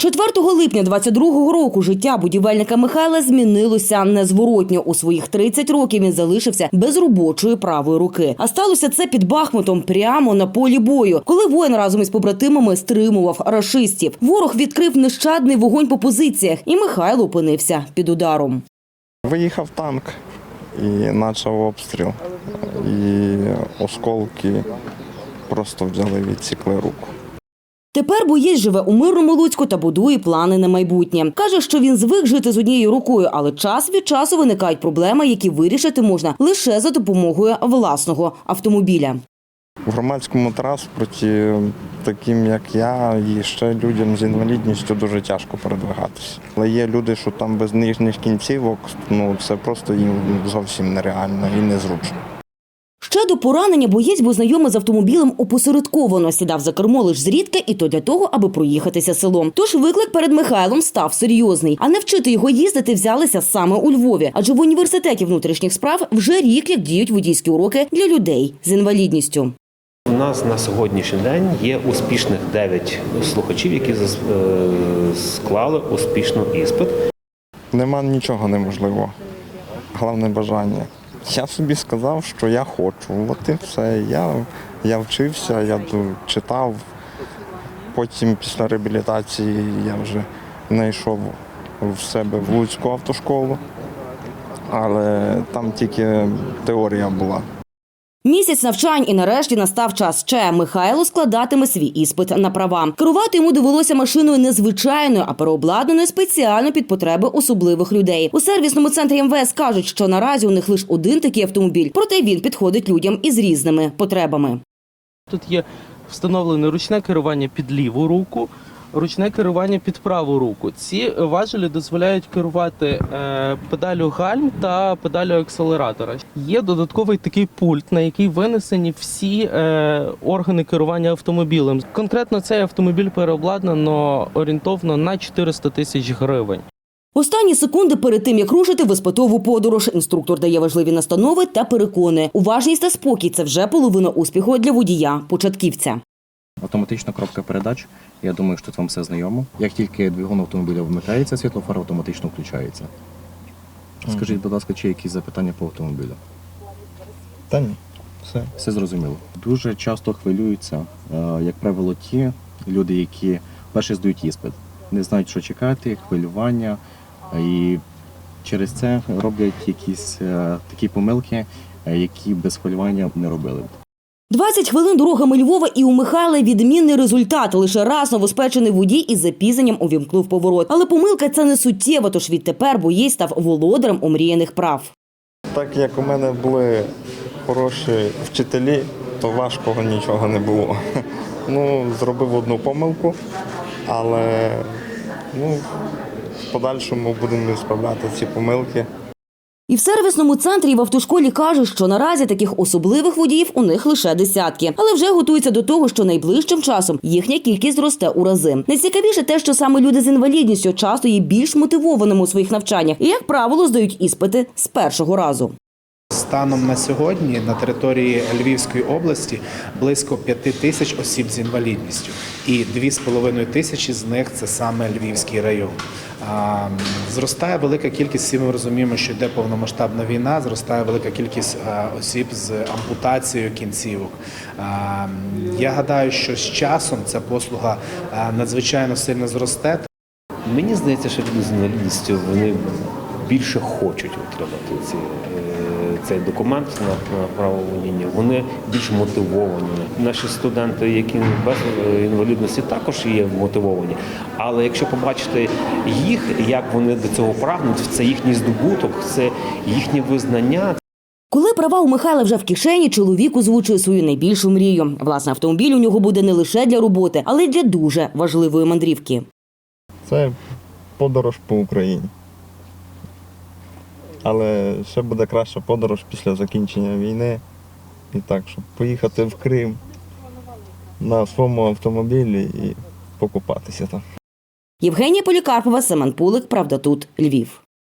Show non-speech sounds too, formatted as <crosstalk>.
4 липня 22-го року життя будівельника Михайла змінилося незворотньо. У своїх 30 років він залишився без робочої правої руки. А сталося це під Бахмутом прямо на полі бою, коли воїн разом із побратимами стримував рашистів. Ворог відкрив нещадний вогонь по позиціях, і Михайло опинився під ударом. Виїхав танк і почав обстріл. І осколки просто взяли відсікли руку. Тепер боєць живе у мирному Луцьку та будує плани на майбутнє. Каже, що він звик жити з однією рукою, але час від часу виникають проблеми, які вирішити можна лише за допомогою власного автомобіля. В громадському транспорті, таким як я, і ще людям з інвалідністю дуже тяжко передвигатися. Але є люди, що там без нижніх кінцівок, ну це просто їм зовсім нереально і незручно. Ще до поранення боєць був знайомий з автомобілем опосередковано. Сідав за кермо лиш зрідка, і то для того, аби проїхатися селом. Тож виклик перед Михайлом став серйозний. А не вчити його їздити взялися саме у Львові, адже в університеті внутрішніх справ вже рік як діють водійські уроки для людей з інвалідністю. У нас на сьогоднішній день є успішних 9 слухачів, які е, склали успішно іспит. Нема нічого неможливого. Головне бажання. Я собі сказав, що я хочу. От і все. Я, я вчився, я читав. Потім після реабілітації я вже знайшов в себе в Луцьку автошколу, але там тільки теорія була. Місяць навчань і нарешті настав час ще. Михайло складатиме свій іспит на права. Керувати йому довелося машиною незвичайною, а переобладнаною спеціально під потреби особливих людей. У сервісному центрі МВС кажуть, що наразі у них лише один такий автомобіль, проте він підходить людям із різними потребами. Тут є встановлене ручне керування під ліву руку, ручне керування під праву руку. Ці важелі дозволяють керувати е, педалю гальм та педалю акселератора. Є додатковий такий пульт, на який винесені всі е, органи керування автомобілем. Конкретно цей автомобіль переобладнано орієнтовно на 400 тисяч гривень. Останні секунди перед тим, як рушити в іспитову подорож, інструктор дає важливі настанови та переконує. Уважність та спокій це вже половина успіху для водія початківця. Автоматична коробка передач. Я думаю, що це вам все знайомо. Як тільки двигун автомобіля вмикається, світлофар автоматично включається. Скажіть, будь ласка, чи якісь запитання по автомобілю? Та ні, все. Все зрозуміло. Дуже часто хвилюються, е, як правило, ті люди, які перші здають іспит, не знають, що чекати, хвилювання, і через це роблять якісь е, такі помилки, е, які без хвилювання не робили. 20 хвилин дорогами Львова і у Михайла відмінний результат. Лише раз новоспечений водій із запізненням увімкнув поворот. Але помилка це не суттєва, тож відтепер боєць став володарем омріяних прав. Так як у мене були хороші вчителі, то важкого нічого не було. <laughs> Ну, зробив одну помилку, але ну, в подальшому будемо справляти ці помилки. І в сервісному центрі і в автошколі кажуть, що наразі таких особливих водіїв у них лише десятки, але вже готуються до того, що найближчим часом їхня кількість зросте у рази. Найцікавіше те, що саме люди з інвалідністю часто є більш мотивованими у своїх навчаннях і, як правило, здають іспити з першого разу. Станом на сьогодні на території Львівської області близько 5 тисяч осіб з інвалідністю, і 2,5 тисячі з них це саме Львівський район. Зростає велика кількість, всі ми розуміємо, що йде повномасштабна війна, зростає велика кількість осіб з ампутацією кінцівок. Я гадаю, що з часом ця послуга надзвичайно сильно зросте, Мені здається, що люди з інвалідністю вони більше хочуть отримати ці, е, цей документ на, на право водіння. Вони більш мотивовані. Наші студенти, які без е, інвалідності, також є мотивовані. Але якщо побачити їх, як вони до цього прагнуть, це їхній здобуток, це їхнє визнання, Коли права у Михайла вже в кишені, чоловік озвучує свою найбільшу мрію. Власне, автомобіль у нього буде не лише для роботи, але й для дуже важливої мандрівки. Це подорож по Україні. Але ще буде краща подорож після закінчення війни. І так, щоб поїхати в Крим на своєму автомобілі і покупатися там. Євгенія Полікарпова, Семен Пулик, Правда тут, Львів.